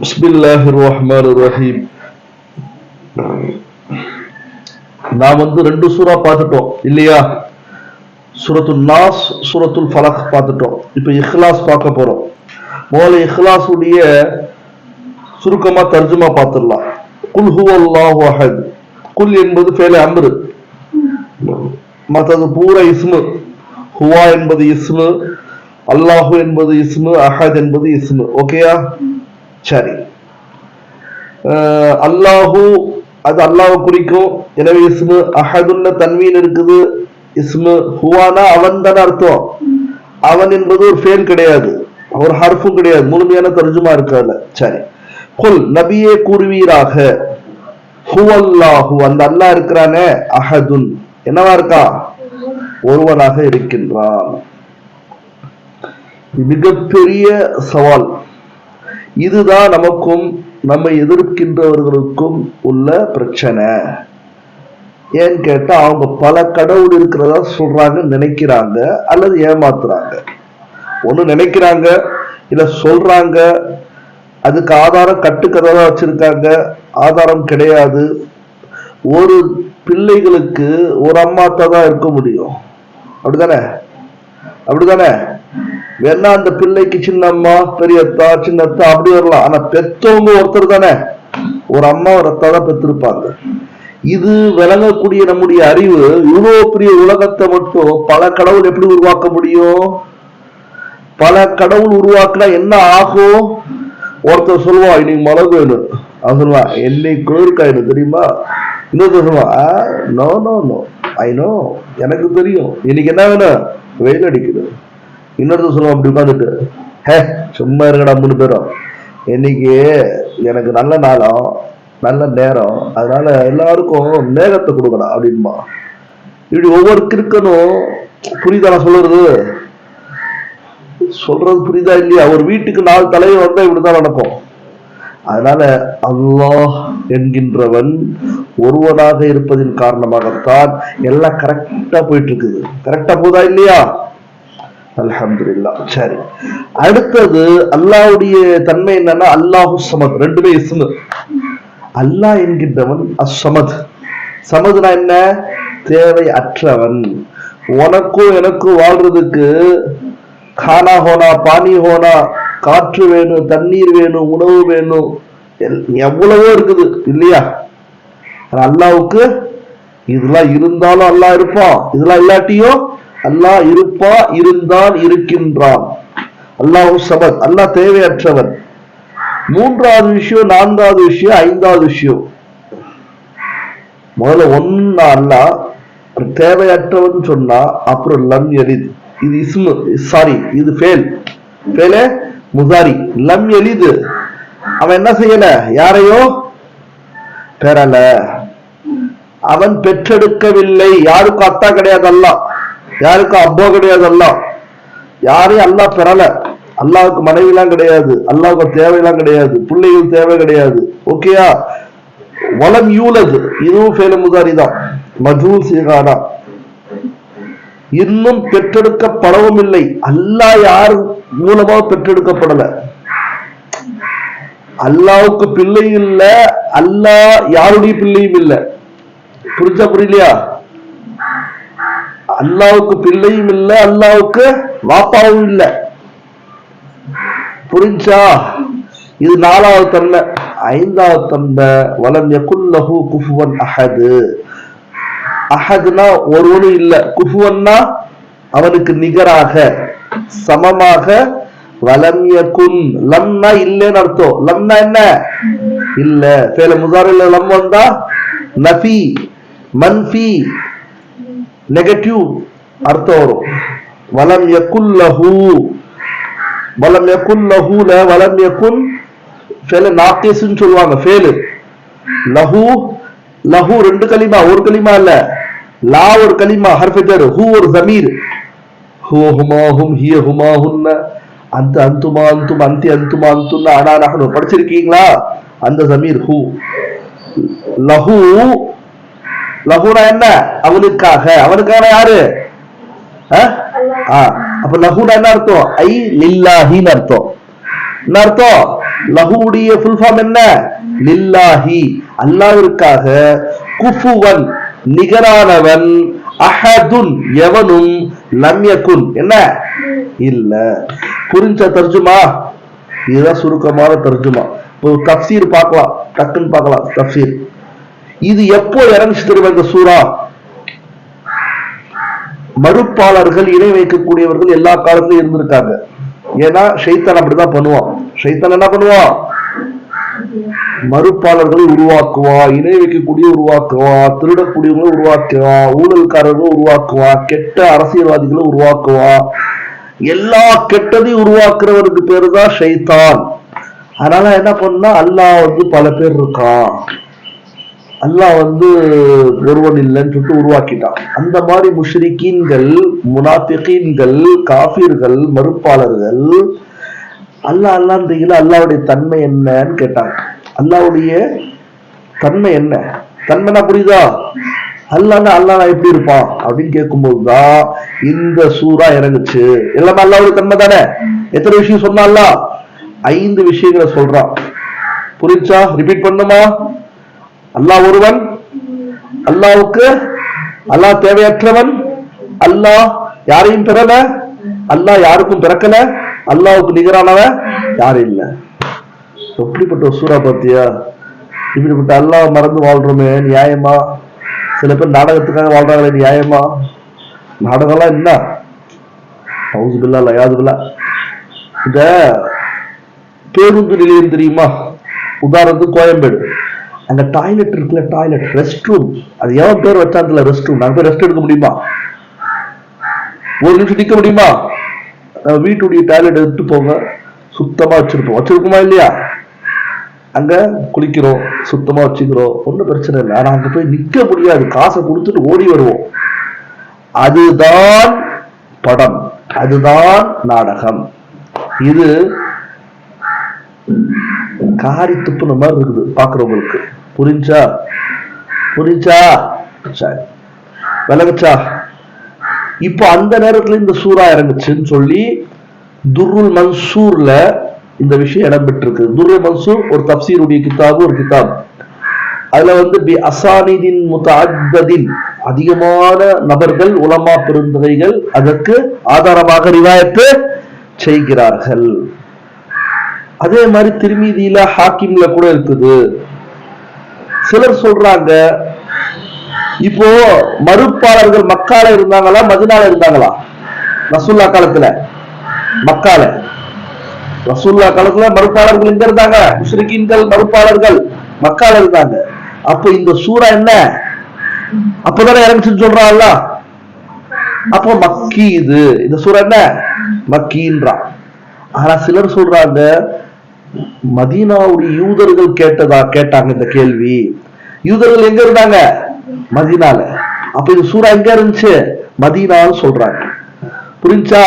பிஸ்மில்லாஹிர் ரஹ்மான் ரஹீம் நான் வந்து ரெண்டு சூரா பார்த்துட்டோம் இல்லையா? சூரத்துல் நாஸ் சூரத்துல் ஃபலக் பார்த்துட்டோம். இப்போ இஹ்லாஸ் பார்க்க போறோம். முதல்ல இஹ்லாஸுடைய சுருக்கமாக தர்ஜுமா பார்த்துடலாம். குல் ஹூ அல்லாஹ் அஹத். குல் என்பது ஃபேல அம்ரு. மற்றது பூரா இஸ்மு. ஹுவா என்பது இஸ்மு. அல்லாஹு என்பது இஸ்மு. அஹத் என்பது இஸ்மு. ஓகேயா? சரி. அஹ் அல்லாஹு அது அல்லாஹ் குறிக்கும். எனவே இஸ்மு அஹதுல்ல தன்மீன் இருக்குது. இஸ்மு ஹுவானா அவன் தானே அர்த்தம். அவன் என்பது ஒரு ஃபேல் கிடையாது. ஒரு ஹர்ஃபும் கிடையாது. முழுமையான தர்ஜுமா இருக்காதுல சரி. குல் நபியே கூறுவீராக. ஹுவல்லாஹு அந்த அல்லாஹ் இருக்கிறானே அஹதுன். என்னவா இருக்கா? ஒருவனாக இருக்கின்றான். மிகப்பெரிய சவால். இதுதான் நமக்கும் நம்மை எதிர்க்கின்றவர்களுக்கும் உள்ள பிரச்சனை. ஏன்னு கேட்டா அவங்க பல கடவுள் இருக்கிறதா சொல்றாங்க நினைக்கிறாங்க அல்லது ஏமாத்துறாங்க. ஒன்று நினைக்கிறாங்க இல்ல சொல்றாங்க அதுக்கு ஆதாரம் கட்டுக்கதை வச்சிருக்காங்க ஆதாரம் கிடையாது. ஒரு பிள்ளைகளுக்கு ஒரு அம்மாத்தான் இருக்க முடியும். அப்படிதானே அப்படிதானே வேணா அந்த பிள்ளைக்கு சின்னம்மா பெரியத்தா சின்னத்தா அப்படி வரலாம். ஆனா பெத்தவங்க ஒருத்தர் தானே. ஒரு அம்மா ஒரு அத்தா தான் பெற்றிருப்பாங்க. இது விளங்கக்கூடிய நம்முடைய அறிவு இவ்வளவு பெரிய உலகத்தை மட்டும் பல கடவுள் எப்படி உருவாக்க முடியும்? பல கடவுள் உருவாக்குனா என்ன ஆகும்? ஒருத்தர் சொல்லுவான் இன்னைக்கு மழை வேணும் அவன் சொல்லுவான் என்னைக்கு குளிர்காயிடும் தெரியுமா? இன்னொருத்தர் சொல்லுவான் no no no I know எனக்கு தெரியும். இன்னைக்கு என்ன வேணும்? வெயில் அடிக்குது. இன்னொருத்தர் சொல்லுவான் அப்படி உட்காந்துட்டு ஹே சும்மா இருக்கடா மூணு பேரும். இன்னைக்கு எனக்கு நல்ல நாளம் நல்ல நேரம் அதனால எல்லாருக்கும் மேகத்தை கொடுக்கணும் அப்படின்பா. இப்படி ஒவ்வொரு கிறுக்கனும் புரியுதா நான் சொல்றது? சொல்றது புரியுதா இல்லையா? ஒரு வீட்டுக்கு நாலு தலைவர் வந்தா இப்படிதான் நடக்கும். அதனால அல்லாஹ் என்கின்றவன் ஒருவனாக இருப்பதின் காரணமாகத்தான் எல்லாம் கரெக்டா போயிட்டு இருக்குது. கரெக்டா போதா இல்லையா? அல்ஹம்துலில்லா. சரி. அடுத்தது அல்லாஹ்வுடைய தன்மை என்னன்னா அல்லாஹு சமத். ரெண்டுமே இஸ்மு. அல்லாஹ் என்கின்றவன் அஸ்ஸமத் சமதுனா என்ன? தேவை அற்றவன். உனக்கும் எனக்கும் வாழ்றதுக்கு கானா ஹோனா பானி ஹோனா காற்று வேணும் தண்ணீர் வேணும் உணவு வேணும். எல்- எவ்வளவோ இருக்குது இல்லையா? அல்லாவுக்கு இதெல்லாம் இருந்தாலும் அல்லாஹ் இருப்பான். இதெல்லாம் இல்லாட்டியும் அல்லாஹ் இருப்பா இருந்தான் இருக்கின்றான். அல்லாஹு சபத் அல்லாஹ் தேவையற்றவன். மூன்றாவது விஷயம் நான்காவது விஷயம் ஐந்தாவது விஷயம். முதல்ல ஒன்னா அல்லாஹ் தேவையற்றவன் சொன்னா அப்புறம் லம் எலித் இது இஸ்மு சாரி இது ஃபேல் ஃபேலே முசாரி லம் எலிது அவன் என்ன செய்யல? யாரையோ? பெறல. அவன் பெற்றெடுக்கவில்லை. யாருக்கும் அத்தா கிடையாது அல்லாஹ். யாருக்கும் அப்பா கிடையாது அல்லாஹ் யாரையும் அல்லாஹ் பெறல. அல்லாவுக்கு மனைவிலாம் கிடையாது. அல்லாவுக்கு தேவையெல்லாம் கிடையாது. பிள்ளைகள் தேவை கிடையாது. ஓகேயா வளம் யூலது. இதுவும் ஃபேல முதாரி தான். மஜூல் சீகானா இன்னும் பெற்றெடுக்கப்படவும் இல்லை. அல்லாஹ் யார் மூலமா பெற்றெடுக்கப்படல. அல்லாவுக்கு பிள்ளை இல்ல. அல்லாஹ் யாருடைய பிள்ளையும் இல்ல. புரிஞ்சா புரியலையா? அல்லாவுக்கு பிள்ளையும் இல்ல அல்லாவுக்கு வாப்பாவும் இல்ல. புரிஞ்சா? இது நாலாவது தன்மை. ஐந்தாவது தன்மை வலம் யகுல்லஹு குஃபுவன் அஹது. அஹதுனா ஒருவனும் இல்லை. குஃபுவன்னா அவனுக்கு நிகராக சமமாக வலம்ய குல் லம்னா இல்லைன்னு அர்த்தம். லம்னா என்ன? இல்ல. பேல முதாரில லம் வந்தா நஃபி மன்ஃபி நெகட்டிவ் அர்த்தம் வரும். வலம் யகுல்லஹு வலம் யகுன் லஹூல வலம் யகுன் ஃபேல நாக்கேஸ்னு சொல்லுவாங்க ஃபேலு. லஹூ லஹூ ரெண்டு கலிமா ஒரு கலிமா இல்ல. லா ஒரு கலிமா ஹர்ஃபஜர் ஹூ ஒரு ஜமீர். ஹூ ஹுமா ஹும் ஹிய ஹுமா ஹுன்ன அந்த அந்துமா அந்தும் அந்தி அந்துமா அந்துன்னா அனா நகனு படிச்சிருக்கீங்களா? அந்த ஜமீர் ஹூ. லஹூ லகுனா என்ன? அவனுக்காக. அவனுக்கான யாரு? ஆ, அப்ப லகுனா என்ன அர்த்தம்? ஐ லில்லாஹின்னு அர்த்தம். என்ன அர்த்தம்? லகுடைய ஃபுல் ஃபார்ம் என்ன? லில்லாஹி. அல்லாவிற்காக குஃபுவன் நிகரானவன் அஹதுன் எவனும் லம்யகுன் என்ன? இல்ல. புரிஞ்ச தர்ஜுமா? இதுதான் சுருக்கமான தர்ஜுமா. இப்போ தப்சீர் பார்க்கலாம். டக்குன்னு பார்க்கலாம். தப்சீர். இது எப்போ இறங்குச்சு தெரியுமா இந்த சூறா? மறுப்பாளர்கள் இணை வைக்கக்கூடியவர்கள் எல்லா காலத்திலும் இருந்திருக்காங்க. ஏன்னா ஷைத்தான் அப்படிதான் பண்ணுவான். ஷைத்தான் என்ன பண்ணுவான்? மறுப்பாளர்களை உருவாக்குவான் இணை வைக்கக்கூடிய உருவாக்குவான் திருடக்கூடியவங்களை உருவாக்குவான் ஊழல்காரர்களை உருவாக்குவான் கெட்ட அரசியல்வாதிகளை உருவாக்குவான். எல்லா கெட்டதையும் உருவாக்குறவருக்கு பேரு தான் ஷைத்தான் அதனால என்ன பண்ணா அல்லாஹ் வந்து பல பேர் இருக்கான். அல்லாஹ் வந்து ஒருவன் இல்லைன்னு சொல்லிட்டு உருவாக்கிட்டான். அந்த மாதிரி முஷ்ரிக்கீன்கள் முனாபிகீன்கள் காஃபிர்கள் மறுப்பாளர்கள் அல்லாஹ் அல்லான்றீங்களா அல்லாவுடைய தன்மை என்னன்னு கேட்டாங்க. அல்லாவுடைய தன்மை என்ன? தன்மைனா புரியுதா? அல்லான்னா அல்லாஹ் எப்படி இருப்பான்? அப்படின்னு கேட்கும்போது தான் இந்த சூறா இறங்குச்சு. எல்லாமே அல்லாவுடைய தன்மை தானே? எத்தனை விஷயம் சொன்னால ஐந்து விஷயங்களை சொல்றான். புரிஞ்சா? ரிப்பீட் பண்ணுமா? அல்லாஹ் ஒருவன் அல்லாவுக்கு அல்லாஹ் தேவையற்றவன் அல்லாஹ் யாரையும் பிறல அல்லாஹ் யாருக்கும் பிறக்கல அல்லாவுக்கு நிகரானவன் யாரும் இல்ல. எப்படிப்பட்ட ஒரு சூறா பாத்தியா இப்படிப்பட்ட அல்லாஹ் மறந்து வாழ்றோமே நியாயமா? சில பேர் நாடகத்துக்காக வாழ்றாங்களே நியாயமா? நாடகம்லாம் என்ன? ஹவுஸ் பில்லா லயாது பில்லா இந்த பேருந்து நிலையம் தெரியுமா? உதாரணத்துக்கு கோயம்பேடு. அங்க டாய்லெட் இருக்குல்ல டாய்லெட் ரெஸ்ட் ரூம் அது எவன் பேர் வச்சாங்கல்ல ரெஸ்ட் ரூம் நாங்க போய் ரெஸ்ட் எடுக்க முடியுமா? ஒரு நிமிஷம் நிக்க முடியுமா? வீட்டுடைய டாய்லெட் எடுத்து போங்க. சுத்தமா வச்சிருப்போம். வச்சிருக்குமா இல்லையா? அங்க குளிக்கிறோம் சுத்தமா வச்சுக்கிறோம். ஒன்றும் பிரச்சனை இல்லை. ஆனா அங்க போய் நிக்க முடியாது. காசை கொடுத்துட்டு ஓடி வருவோம். அதுதான் படம். அதுதான் நாடகம். இது காரி துப்புன மாதிரி இருக்குது. பாக்குறவங்களுக்கு புரிஞ்சா? புரிஞ்சா? சரி. விளங்குச்சா? இப்போ அந்த நேரத்துல இந்த சூறா இறங்குச்சுன்னு சொல்லி துருல் மன்சூர்ல இந்த விஷயம் இடம்பெற்றிருக்கு. துருல் மன்சூர் ஒரு தப்சீருடைய கிதாபு ஒரு கிதாப் அதுல வந்து பி அசானிதின் முத்தஅத்ததின் அதிகமான நபர்கள் உலமா பெருந்தகைகள் அதற்கு ஆதாரமாக ரிவாயத்து செய்கிறார்கள். அதே மாதிரி திருமீதியில ஹாக்கிம்ல கூட இருக்குது. சிலர் சொல்றாங்க இப்போ மறுப்பாளர்கள் மக்கால இருந்தாங்களா மதினால இருந்தாங்களா? ரசூல்லா காலத்துல. மக்கால. ரசூல்லா காலத்துல மறுப்பாளர்கள் எங்க இருந்தாங்க முஸ்லிக்கீன்கள் மறுப்பாளர்கள் மக்கால இருந்தாங்க. அப்ப இந்த சூறா என்ன? அப்பதானே இறங்குச்சுன்னு சொல்றான்ல. அப்போ மக்கி இது இந்த சூறா என்ன? மக்கின்றான் ஆனா சிலர் சொல்றாங்க மதீனாவுடைய யூதர்கள் கேட்டதா கேட்டாங்க இந்த கேள்வி. யூதர்கள் எங்க இருந்தாங்க? மதீனால. அப்ப இது சூறா எங்க இருந்துச்சு? மதீனான்னு சொல்றாங்க. புரிஞ்சா?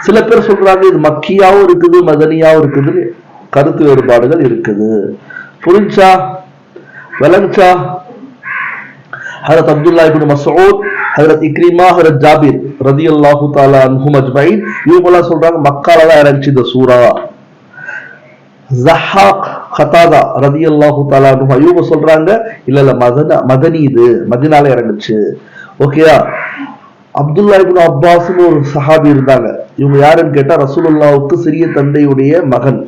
சில பேர் சொல்றாங்க இது மக்கியாவும் இருக்குது மதனியாவும் இருக்குது. கருத்து வேறுபாடுகள் இருக்குது. புரிஞ்சா? விளங்குச்சா? ஹரத் அப்துல்லா இபின் மசூத் ஹரத் இக்ரிமா ஹரத் ஜாபிர் ரதியல்லாஹு தாலா அன்ஹும் அஜ்மஈன் இவங்க எல்லாம் சொல்றாங்க மக்கால தான் இறங்கிச்சு இந்த சூரா ஜஹாக் ஹதாதா ரதி அல்லாஹு அன்ஹு இவங்க சொல்றாங்க இல்ல இல்ல மதன மதனி இது மதினால இறங்குச்சு. ஓகேயா அப்துல்லா இப்னு அப்பாஸ்னு ஒரு சஹாபி இருந்தாங்க. இவங்க யாருன்னு கேட்டா ரசூலுல்லாவுக்கு சிறிய தந்தையுடைய மகன்.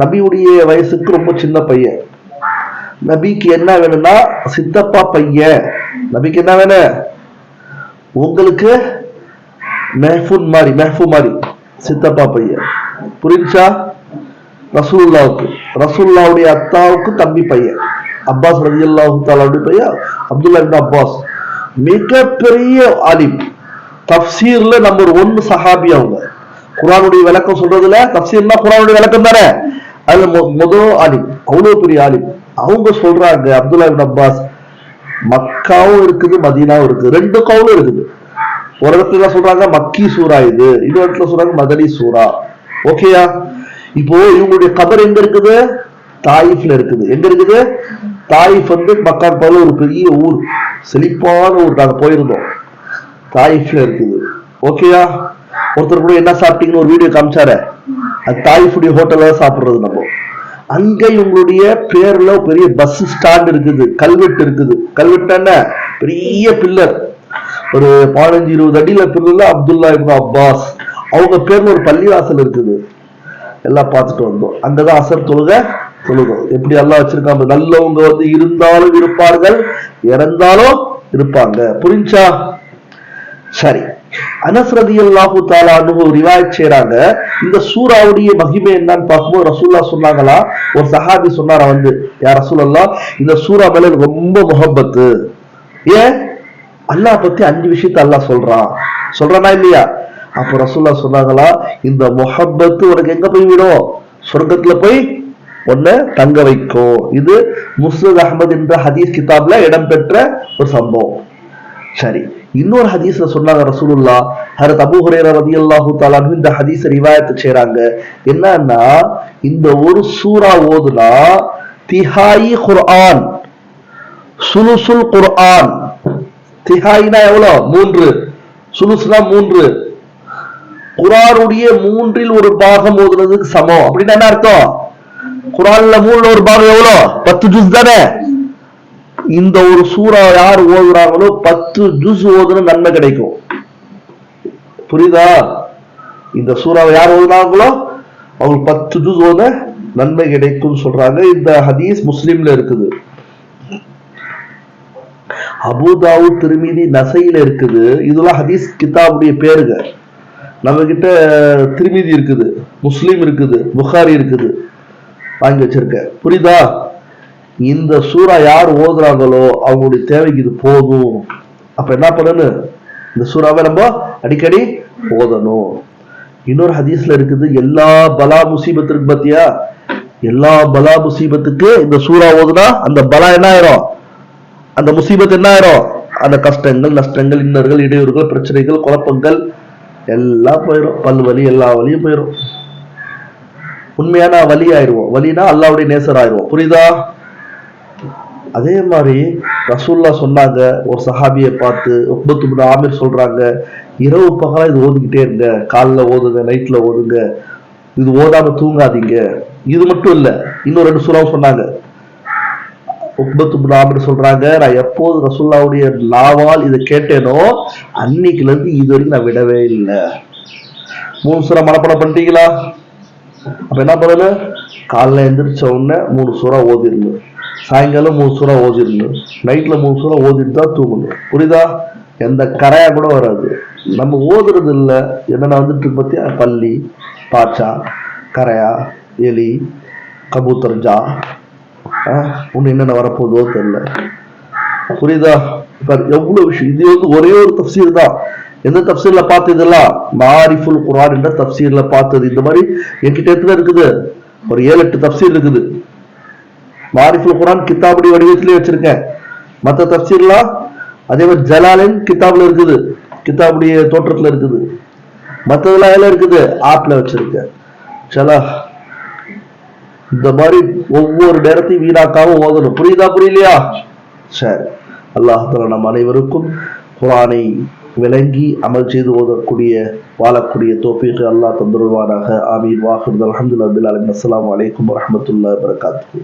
நபியுடைய வயசுக்கு ரொம்ப சின்ன பையன். நபிக்கு என்ன வேணும்னா சித்தப்பா பையன். நபிக்கு என்ன வேணும் உங்களுக்கு மெஹ்பூன் மாதிரி மெஹ்பூ மாதிரி சித்தப்பா பையன். புரிஞ்சா? ரசூல்லாவுக்கு ரசூல்லாவுடைய அத்தாவுக்கு தம்பி பையன். அப்பாஸ் ரதி அல்லாஹு பையன் அப்துல்லா இப்னு அப்பாஸ். மிகப்பெரிய ஆலிம். தப்சீர்ல நம்பர் ஒன்னு சஹாபி அவங்க. குரானுடைய விளக்கம் சொல்றதுல தப்சீர்னா குரானுடைய விளக்கம் தானே? அதுல மு- முதல் ஆலிம். அவ்வளவு பெரிய ஆலிம். அவங்க சொல்றாங்க அப்துல்லா இப்னு அப்பாஸ் மக்காவும் இருக்குது மதீனாவும் இருக்குது. ரெண்டு கவுலும் இருக்குது. ஒரு இடத்துல சொல்றாங்க மக்கி சூரா இது. இன்னொரு இடத்துல சொல்றாங்க மதனி சூரா ஓகேயா? இப்போ இவங்களுடைய கபர் எங்க இருக்குது? தாயிஃப்ல இருக்குது. எங்க இருக்குது? தாயிஃப் வந்து மக்கான் போல ஒரு பெரிய ஊர் செழிப்பான ஊர். நாங்க போயிருந்தோம். தாயிஃப்ல இருக்குது. ஓகேயா ஒருத்தர் கூட என்ன சாப்பிட்டீங்கன்னு ஒரு வீடியோ காமிச்சாரு. அது தாயிஃபுடைய ஹோட்டல்ல சாப்பிடுறது நம்ம. அங்கே இவங்களுடைய பேர்ல பெரிய பஸ் ஸ்டாண்ட் இருக்குது. கல்வெட்டு இருக்குது. கல்வெட்டு என்ன? பெரிய பில்லர். ஒரு பதினஞ்சு இருபது அடியில பில்லர்ல அப்துல்லா இப்னு அப்பாஸ். அவங்க பேர்ல ஒரு பள்ளிவாசல் இருக்குது. எல்லாம் பார்த்துட்டு வந்தோம். அங்கதான் அசர் தொழுக தொழுகும். எப்படி எல்லாம் வச்சிருக்காங்க நல்லவங்க வந்து இருந்தாலும் இருப்பார்கள் இறந்தாலும் இருப்பாங்க. புரிஞ்சா? சரி. அனஸ்ரதி அல்லாஹு தாலா அனுபவ ரிவாயத் செய்றாங்க. இந்த சூறாவுடைய மகிமை என்னன்னு பார்க்கும்போது ரசூல்லா சொன்னாங்களா? ஒரு சஹாபி சொன்னாரா வந்து யார் ரசூலல்லா இந்த சூறா மேல ரொம்ப முகப்பத்து ஏன்? அல்லாஹ் பத்தி அஞ்சு விஷயத்த அல்லாஹ் சொல்றான். சொல்றானா இல்லையா? அப்ப ரசூல்லா சொன்னாங்களா இந்த முஹப்பத்து உனக்கு எங்க போய் விடும்? சொர்க்கத்துல போய் ஒன்ன தங்க வைக்கும். இது முஸ்லத் அஹமது என்ற ஹதீஸ் கிதாப்ல இடம்பெற்ற ஒரு சம்பவம். சரி இன்னொரு ஹதீஸ்ல சொன்னாங்க ரசூலுல்லா ஹரத் அபு ஹுரைரா ரலியல்லாஹு தஆலா இந்த ஹதீஸ் ரிவாயத்தை செய்றாங்க. என்னன்னா இந்த ஒரு சூரா ஓதுனா திஹாயி குர்ஆன் சுலுசுல் குர்ஆன். திஹாயினா எவ்வளவு? மூன்று. சுலுசுனா மூன்று. குரானுடைய மூன்றில் ஒரு பாகம் ஓதுனதுக்கு சமம். அப்படின்னு என்ன அர்த்தம்? குரான்ல மூணுல ஒரு பாகம் எவ்வளவு பத்து ஜூஸ் தானே? இந்த ஒரு சூறா யார் ஓதுறாங்களோ பத்து ஜூஸ் ஓதுன நன்மை கிடைக்கும். புரியுதா? இந்த சூறாவை யார் ஓதுனாங்களோ? அவங்களுக்கு பத்து ஜூஸ் ஓத நன்மை கிடைக்கும் சொல்றாங்க. இந்த ஹதீஸ் முஸ்லிம்ல இருக்குது. அபுதாவு திருமிதி நசையில இருக்குது. இதெல்லாம் ஹதீஸ் கிதாபுடைய பேருங்க. நம்ம கிட்ட திருமிதி இருக்குது முஸ்லீம் இருக்குது புகாரி இருக்குது. வாங்கி வச்சிருக்க. புரியுதா? இந்த சூறா யார் ஓதுறாங்களோ அவங்களுடைய தேவைக்கு இது போதும். அப்ப என்ன பண்ணணும்? இந்த சூறாவை நம்ம அடிக்கடி ஓதணும். இன்னொரு ஹதீஸ்ல இருக்குது எல்லா பலா முசீபத்திற்கு பத்தியா? எல்லா பலா முசீபத்துக்கு இந்த சூறா ஓதுனா அந்த பலா என்ன ஆயிரும்? அந்த முசீபத் என்ன ஆயிரும்? அந்த கஷ்டங்கள் நஷ்டங்கள் இன்னர்கள் இடையூறுகள் பிரச்சனைகள் குழப்பங்கள் எல்லாம் போயிடும். பல் வலி எல்லா வலியும் போயிடும். உண்மையான வலி ஆயிடுவோம். வலினா அல்லாவுடைய நேசர் ஆயிடுவோம். புரியுதா? அதே மாதிரி ரசூல்லா சொன்னாங்க ஒரு சஹாபியை பார்த்து உக்பத்து ஆமீர் சொல்றாங்க இரவு பகலா இது ஓதிக்கிட்டே இருங்க காலைல ஓதுங்க நைட்ல ஓதுங்க இது ஓதாம தூங்காதீங்க. இது மட்டும் இல்ல இன்னும் ரெண்டு சூறாவும் சொன்னாங்க. உக்பத்து சொல்றாங்க. நான் எப்போது ரசுல்லாவுடைய லாவால் இதை கேட்டேனோ அன்னைக்குல இருந்து இது வரைக்கும் நான் விடவே இல்லை. மூணு சுரா மனப்படம் பண்ணிட்டீங்களா? அப்ப என்ன பண்ணல? காலைல எந்திரிச்ச உடனே மூணு சூறா ஓதிடணும் சாயங்காலம் மூணு சூறா ஓதிடணும் நைட்ல மூணு சூறா ஓதிட்டு தான் தூங்கணும். புரியுதா? எந்த கரையா கூட வராது. நம்ம ஓதுறது இல்லை. என்னென்ன வந்துட்டு பார்த்தியா பத்தியா? பள்ளி பாச்சா கரையா எலி கபூத்தர்ஜா ஜா என்னென்ன வரப்போகுதோ தெரியல. புரியுதா? இப்ப எவ்வளவு விஷயம்? இது வந்து ஒரே ஒரு தப்சீர் தான். எந்த தப்சீர்ல பார்த்ததெல்லாம் மாரிஃபுல் குரான் என்ற தப்சீர்ல பார்த்தது. இந்த மாதிரி என்கிட்ட எத்தனை இருக்குது? ஒரு ஏழு எட்டு தப்சீர் இருக்குது. மாரிஃபுல் குரான் கித்தாபுடி வடிவத்திலே வச்சிருக்கேன். மற்ற தப்சீர்லாம் அதே மாதிரி ஜலாலின் கித்தாப்ல இருக்குது. கித்தாபுடைய தோற்றத்துல இருக்குது. மற்றதெல்லாம் எல்லாம் இருக்குது? ஆப்ல வச்சிருக்கேன். சலா இந்த மாதிரி ஒவ்வொரு நேரத்தையும் வீணாக்காம ஓதணும். புரியுதா புரியலையா? சரி. அல்லாஹால நம் அனைவருக்கும் குரானை விளங்கி அமல் செய்து ஓதக்கூடிய வாழக்கூடிய தோப்பிக்கு அல்லாஹ் தந்துருவானாக ஆமீர் வாஹிர் அலமதுல்லா அஸ்லாம் வலைக்கம் வரமத்துல்லா வரகாத்து